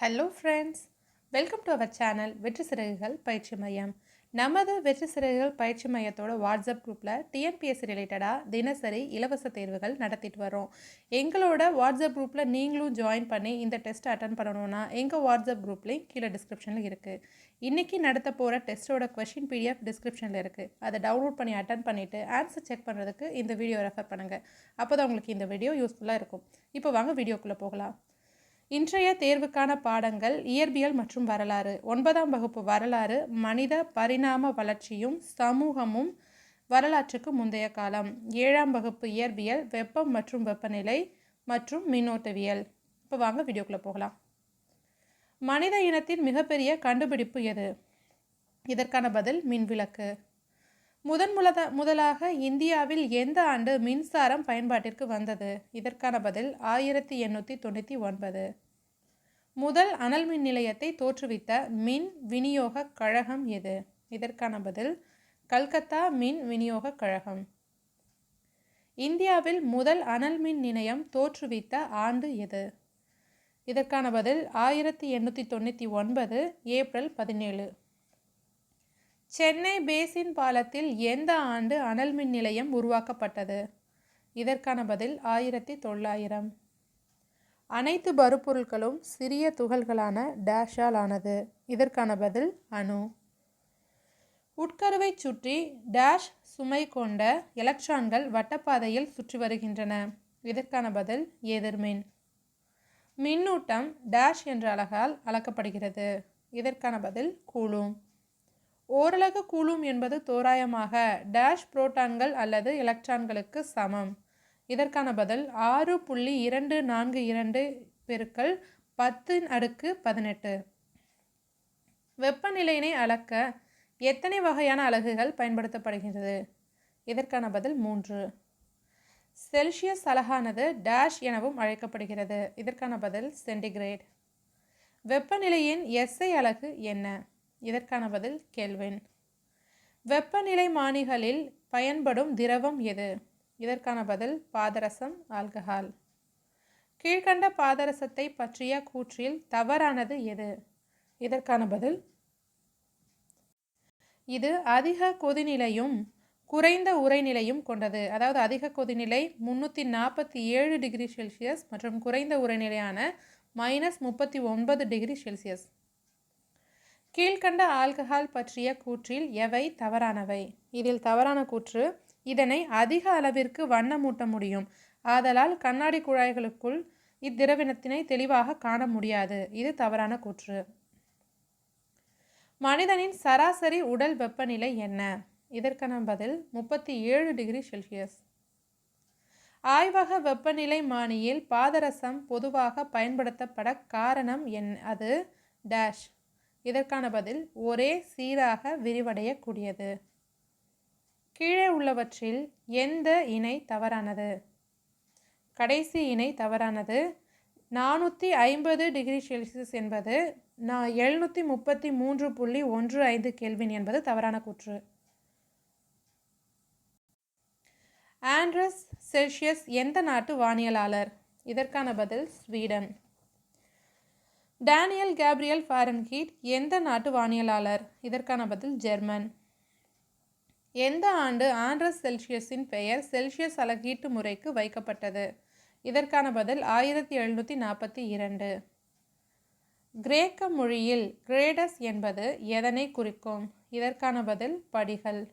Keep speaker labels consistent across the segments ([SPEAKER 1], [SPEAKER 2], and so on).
[SPEAKER 1] Hello friends welcome to our channel வெற்றி சிறகுகள் பயிற்சி மையம் நமது வெற்றி சிறகுகள் பயிற்சி மையத்தோட வாட்ஸ்அப் குரூப்பில் டிஎன்பிஎஸ்சி ரிலேட்டடாக தினசரி இலவச தேர்வுகள் நடத்திட்டு வரோம் எங்களோட வாட்ஸ்அப் குரூப்பில் நீங்களும் ஜாயின் பண்ணி இந்த டெஸ்ட் அட்டன் பண்ணணும்னா எங்கள் வாட்ஸ்அப் குரூப்லேயும் கீழே டிஸ்கிரிப்ஷனில் இருக்குது இன்றைக்கி நடத்த போகிற டெஸ்ட்டோட கொஷின் பிடிஎஃப் டிஸ்கிரிப்ஷனில் இருக்குது அதை டவுன்லோட் பண்ணி அட்டன் பண்ணிவிட்டு ஆன்சர் செக் பண்ணுறதுக்கு இந்த வீடியோ ரெஃபர் பண்ணுங்கள் அப்போ தான் உங்களுக்கு இந்த வீடியோ யூஸ்ஃபுல்லாக இருக்கும். இப்போ வாங்க வீடியோக்குள்ளே போகலாம். இன்றைய தேர்வுக்கான பாடங்கள் இயற்பியல் மற்றும் வரலாறு. ஒன்பதாம் வகுப்பு வரலாறு மனித பரிணாம வளர்ச்சியும் சமூகமும் வரலாற்றுக்கு முந்தைய காலம். ஏழாம் வகுப்பு இயற்பியல் வெப்பம் மற்றும் வெப்பநிலை மற்றும் மின்னோட்டவியல். இப்போ வாங்க வீடியோக்குள்ளே போகலாம். மனித இனத்தின் மிகப்பெரிய கண்டுபிடிப்பு எது? இதற்கான பதில் மின்விளக்கு. முதன் முலத முதலாக இந்தியாவில் எந்த ஆண்டு மின்சாரம் பயன்பாட்டிற்கு வந்தது? இதற்கான பதில் ஆயிரத்தி எண்ணூற்றி தொண்ணூற்றி ஒன்பது. முதல் அனல் மின் நிலையத்தை தோற்றுவித்த மின் விநியோக கழகம் எது? இதற்கான பதில் கல்கத்தா மின் விநியோக கழகம். இந்தியாவில் முதல் அனல் மின் நிலையம் தோற்றுவித்த ஆண்டு எது? இதற்கான பதில் ஆயிரத்தி எண்ணூற்றி தொண்ணூற்றி ஒன்பது ஏப்ரல் பதினேழு. சென்னை பேசின் பாலத்தில் எந்த ஆண்டு அனல் மின் நிலையம் உருவாக்கப்பட்டது? இதற்கான பதில் ஆயிரத்தி தொள்ளாயிரம். அனைத்து பருப்பொருட்களும் சிறிய துகள்களான டேஷால் ஆனது. இதற்கான பதில் அணு. உட்கருவை சுற்றி டேஷ் சுமை கொண்ட எலக்ட்ரான்கள் வட்டப்பாதையில் சுற்றி வருகின்றன. இதற்கான பதில் எதிர்மின் மின்னூட்டம் டேஷ் என்ற அழகால் அளக்கப்படுகிறது. இதற்கான பதில் கூலும். ஓரலகு கூலும் என்பது தோராயமாக டேஷ் புரோட்டான்கள் அல்லது எலக்ட்ரான்களுக்கு சமம். இதற்கான பதில் ஆறு புள்ளி இரண்டு நான்கு இரண்டு பெருக்கள் பத்தின் அடுக்கு பதினெட்டு. வெப்பநிலையினை அளக்க எத்தனை வகையான அலகுகள் பயன்படுத்தப்படுகிறது இதற்கான பதில் மூன்று. செல்சியஸ் அலகானது டேஷ் எனவும் அழைக்கப்படுகிறது. இதற்கான பதில் சென்டிகிரேட். வெப்பநிலையின் எஸ்ஐ அலகு என்ன? இதற்கான பதில் கெல்வின் வெப்பநிலை மானிகளில் பயன்படும் திரவம் எது? இதற்கான பதில் பாதரசம் ஆல்கஹால். கீழ்கண்ட பாதரசத்தை பற்றிய கூற்றில் தவறானது எது? இதற்கான பதில் இது அதிக கொதிநிலையும் குறைந்த உரைநிலையும் கொண்டது. அதாவது அதிக கொதிநிலை முன்னூற்றி நாற்பத்தி ஏழு டிகிரி செல்சியஸ் மற்றும் குறைந்த உரைநிலையான மைனஸ் முப்பத்தி ஒன்பது டிகிரி செல்சியஸ். கீழ்கண்ட ஆல்கஹால் பற்றிய கூற்றில் எவை தவறானவை? இதில் தவறான கூற்று இதனை அதிக அளவிற்கு வண்ணமூட்ட முடியும். ஆதலால் கண்ணாடி குழாய்களுக்குள் இத்திரவினத்தினை தெளிவாக காண முடியாது. இது தவறான கூற்று. மனிதனின் சராசரி உடல் வெப்பநிலை என்ன? இதற்கான பதில் முப்பத்தி ஏழு டிகிரி செல்சியஸ். ஆய்வக வெப்பநிலை மானியில் பாதரசம் பொதுவாக பயன்படுத்தப்பட காரணம் என் அது டேஷ். இதற்கான பதில் ஒரே சீராக விரிவடையக்கூடியது. கீழே உள்ளவற்றில் எந்த இணை தவறானது? கடைசி இணை தவறானது நானூற்றி ஐம்பது டிகிரி செல்சியஸ் என்பது நான் எழுநூற்றி முப்பத்தி மூன்று புள்ளி ஒன்று ஐந்து கெல்வின் என்பது தவறான கூற்று. ஆண்ட்ரஸ் செல்சியஸ் எந்த நாட்டு வானியலாளர்? இதற்கான பதில் ஸ்வீடன். டேனியல் கேப்ரியல் ஃபாரன்ஹீட் எந்த நாட்டு வானியலாளர்? இதற்கான பதில் ஜெர்மன். எந்த ஆண்டு ஆண்ட்ரஸ் செல்சியஸின் பெயர் செல்சியஸ் அலகீட்டு முறைக்கு வைக்கப்பட்டது? இதற்கான பதில் ஆயிரத்தி எழுநூற்றி நாற்பத்தி இரண்டு. கிரேக்க மொழியில் கிரேடஸ் என்பது எதனை குறிக்கும்? இதற்கான பதில் படிகள்.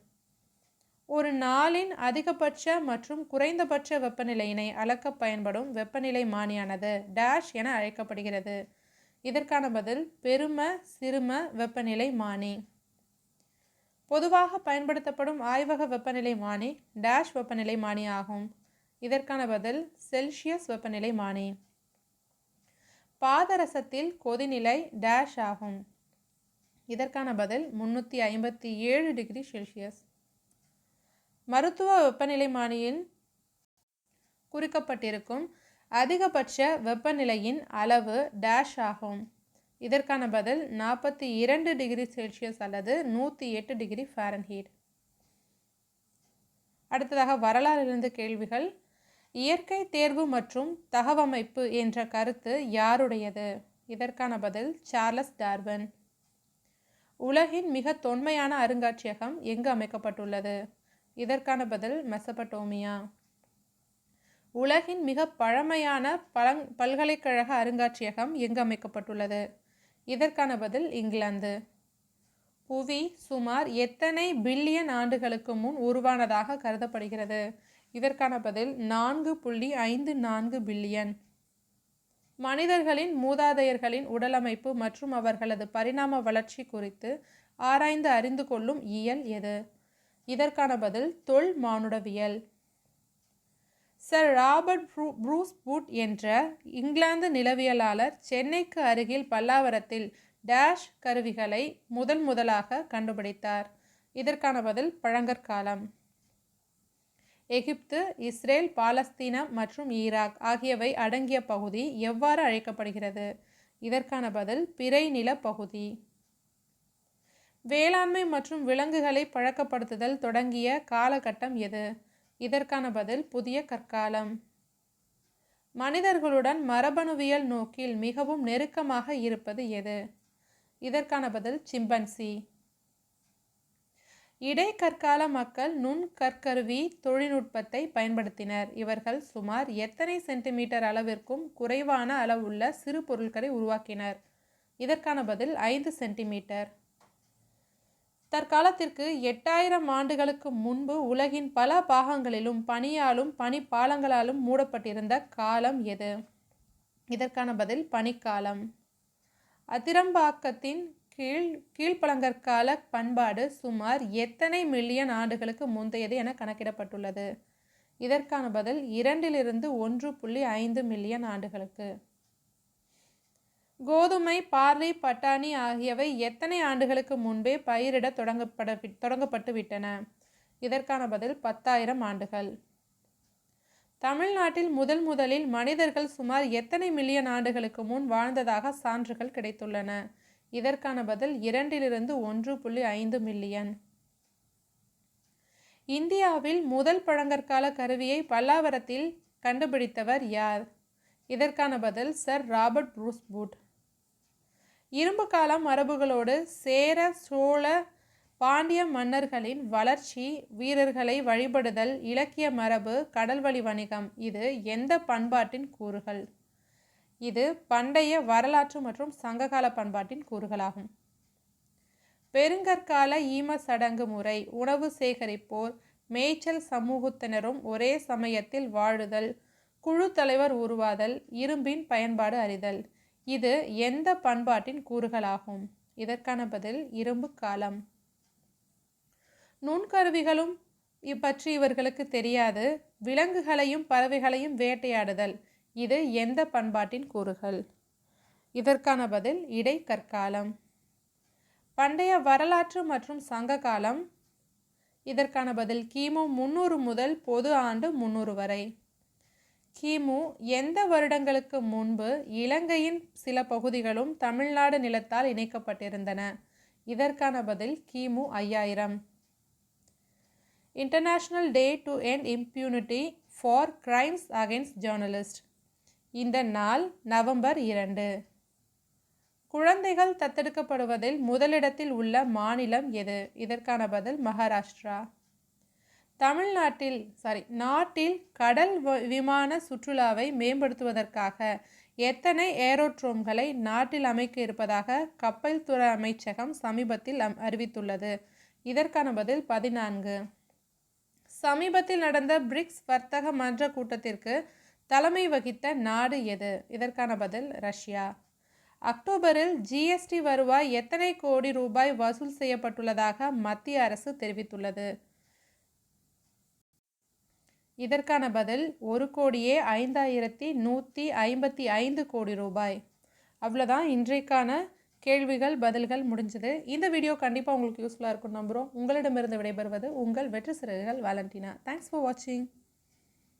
[SPEAKER 1] ஒரு நாளின் அதிகபட்ச மற்றும் குறைந்தபட்ச வெப்பநிலையினை அளக்க பயன்படும் வெப்பநிலை மானியானது டேஷ் என அழைக்கப்படுகிறது. இதற்கான பதில் பெரும சிறும வெப்பநிலை மானி. பொதுவாக பயன்படுத்தப்படும் ஆய்வக வெப்பநிலை மானி டேஷ் வெப்பநிலை மானி ஆகும். இதற்கான பதில் செல்சியஸ் வெப்பநிலை மானி. பாதரசத்தில் கொதிநிலை டேஷ் ஆகும். இதற்கான பதில் முன்னூற்றி ஐம்பத்தி ஏழு டிகிரி செல்சியஸ். மருத்துவ வெப்பநிலை மானியின் குறிக்கப்பட்டிருக்கும் அதிகபட்ச வெப்பநிலையின் அளவு டேஷ் ஆகும். இதற்கான பதில் நாற்பத்தி இரண்டு டிகிரி செல்சியஸ் அல்லது நூற்றி எட்டு டிகிரி ஃபாரன்ஹீட் அடுத்ததாக வரலாறிலிருந்து கேள்விகள். இயற்கை தேர்வு மற்றும் தகவமைப்பு என்ற கருத்து யாருடையது? இதற்கான பதில் சார்லஸ் டார்வன். உலகின் மிக தொன்மையான அருங்காட்சியகம் எங்கு அமைக்கப்பட்டுள்ளது? இதற்கான பதில் மெசபட்டோமியா உலகின் மிக பழமையான பழங் பல்கலைக்கழக அருங்காட்சியகம் எங்கு அமைக்கப்பட்டுள்ளது இதற்கான பதில் இங்கிலாந்து. புவி சுமார் எத்தனை பில்லியன் ஆண்டுகளுக்கு முன் உருவானதாக கருதப்படுகிறது? இதற்கான பதில் நான்கு புள்ளி ஐந்து நான்கு பில்லியன். மனிதர்களின் மூதாதையர்களின் உடலமைப்பு மற்றும் அவர்களது பரிணாம வளர்ச்சி குறித்து ஆராய்ந்து அறிந்து கொள்ளும் இயல் எது? இதற்கான பதில் தொல் மானுடவியல். Sir Robert bru Bruce Foote என்ற இங்கிலாந்து நிலவியலாளர் சென்னைக்கு அருகில் பல்லாவரத்தில் டேஷ் கருவிகளை முதன் முதலாக கண்டுபிடித்தார். இதற்கான பதில் பழங்கற்காலம் எகிப்து இஸ்ரேல் பாலஸ்தீனா மற்றும் ஈராக் ஆகியவை அடங்கிய பகுதி எவ்வாறு அழைக்கப்படுகிறது? இதற்கான பதில் பிறை நில பகுதி. வேளாண்மை மற்றும் விலங்குகளை பழக்கப்படுத்துதல் தொடங்கிய காலகட்டம் எது? இதற்கான பதில் புதிய கற்காலம். மனிதர்களுடன் மரபணுவியல் நோக்கில் மிகவும் நெருக்கமாக இருப்பது எது? இதற்கான பதில் சிம்பன்சி. இடைக்கற்கால மக்கள் நுண் கற்கருவி தொழில்நுட்பத்தை பயன்படுத்தினர். இவர்கள் சுமார் எத்தனை சென்டிமீட்டர் அளவிற்கும் குறைவான அளவுள்ள சிறு பொருட்களை உருவாக்கினர். இதற்கான பதில் ஐந்து சென்டிமீட்டர். தற்காலத்திற்கு எட்டாயிரம் ஆண்டுகளுக்கு முன்பு உலகின் பல பாகங்களிலும் பனியாலும் பனிப்பாலங்களாலும் மூடப்பட்டிருந்த காலம் எது? இதற்கான பதில் பனிக்காலம். அதிரம்பாக்கத்தின் கீழ் கீழ்ப்பழங்கற்கால பண்பாடு சுமார் எத்தனை மில்லியன் ஆண்டுகளுக்கு முந்தையது என கணக்கிடப்பட்டுள்ளது. இதற்கான பதில் இரண்டிலிருந்து ஒன்று புள்ளி ஐந்து மில்லியன் ஆண்டுகளுக்கு. கோதுமை பார்லி பட்டாணி ஆகியவை எத்தனை ஆண்டுகளுக்கு முன்பே பயிரிட தொடங்கப்பட தொடங்கப்பட்டு விட்டன? இதற்கான பதில் பத்தாயிரம் ஆண்டுகள். தமிழ்நாட்டில் முதல் முதலில் மனிதர்கள் சுமார் எத்தனை மில்லியன் ஆண்டுகளுக்கு முன் வாழ்ந்ததாக சான்றுகள் கிடைத்துள்ளன? இதற்கான பதில் இரண்டிலிருந்து ஒன்று புள்ளி ஐந்து மில்லியன். இந்தியாவில் முதல் பழங்கற்கால கருவியை பல்லாவரத்தில் கண்டுபிடித்தவர் யார்? இதற்கான பதில் சர் ராபர்ட் ப்ரூஸ்பூட் இரும்பு கால மரபுகளோடு சேர சோழ பாண்டிய மன்னர்களின் வளர்ச்சி வீரர்களை வழிபடுதல் இலக்கிய மரபு கடல்வழி வணிகம் இது எந்த பண்பாட்டின் கூறுகள்? இது பண்டைய வரலாற்று மற்றும் சங்ககால பண்பாட்டின் கூறுகளாகும். பெருங்கற்கால ஈம சடங்கு முறை உணவு சேகரிப்போர் மேய்ச்சல் சமூகத்தினரும் ஒரே சமயத்தில் வாழுதல் குழு தலைவர் உருவாதல் இரும்பின் பயன்பாடு அறிதல் இது எந்த பண்பாட்டின் கூறுகளாகும்? இதற்கான பதில் இரும்பு காலம். நுண்கருவிகளும் பற்றி இவர்களுக்கு தெரியாது. விலங்குகளையும் பறவைகளையும் வேட்டையாடுதல். இது எந்த பண்பாட்டின் கூறுகள்? இதற்கான பதில் இடைக்கற்காலம் பண்டைய வரலாற்று மற்றும் சங்க காலம். இதற்கான பதில் கிமு முன்னூறு முதல் பொது ஆண்டு முன்னூறு வரை. கிமு எந்த வருடங்களுக்கு முன்பு இலங்கையின் சில பகுதிகளும் தமிழ்நாடு நிலத்தால் இணைக்கப்பட்டிருந்தன. இதற்கான பதில் கிமு ஐயாயிரம். International day to end impunity for crimes against journalist இந்த நாள் நவம்பர் இரண்டு. குழந்தைகள் தத்தெடுக்கப்படுவதில் முதலிடத்தில் உள்ள மாநிலம் எது? இதற்கான பதில் மகாராஷ்டிரா. தமிழ்நாட்டில் சாரி நாட்டில் கடல் விமான சுற்றுலாவை மேம்படுத்துவதற்காக எத்தனை ஏரோட்ரோம்களை நாட்டில் அமைக்க இருப்பதாக கப்பல் துறை அமைச்சகம் சமீபத்தில் அறிவித்துள்ளது. இதற்கான பதில் பதினான்கு. சமீபத்தில் நடந்த பிரிக்ஸ் வர்த்தக மன்ற கூட்டத்திற்கு தலைமை வகித்த நாடு எது? இதற்கான பதில் ரஷ்யா. அக்டோபரில் ஜிஎஸ்டி வருவாய் எத்தனை கோடி ரூபாய் வசூல் செய்யப்பட்டுள்ளதாக மத்திய அரசு தெரிவித்துள்ளது. இதற்கான பதில் ஒரு கோடியே ஐந்தாயிரத்தி நூற்றி ஐம்பத்தி ஐந்து கோடி ரூபாய். அவ்வளோதான் இன்றைக்கான கேள்விகள் பதில்கள் முடிஞ்சது. இந்த வீடியோ கண்டிப்பாக உங்களுக்கு யூஸ்ஃபுல்லாக இருக்கும் நம்புகிறோம் உங்களிடமிருந்து விடைபெறுவது உங்கள் வெற்றி சிறகுகள் வேலண்டினா. தேங்க்ஸ் ஃபார் வாட்சிங்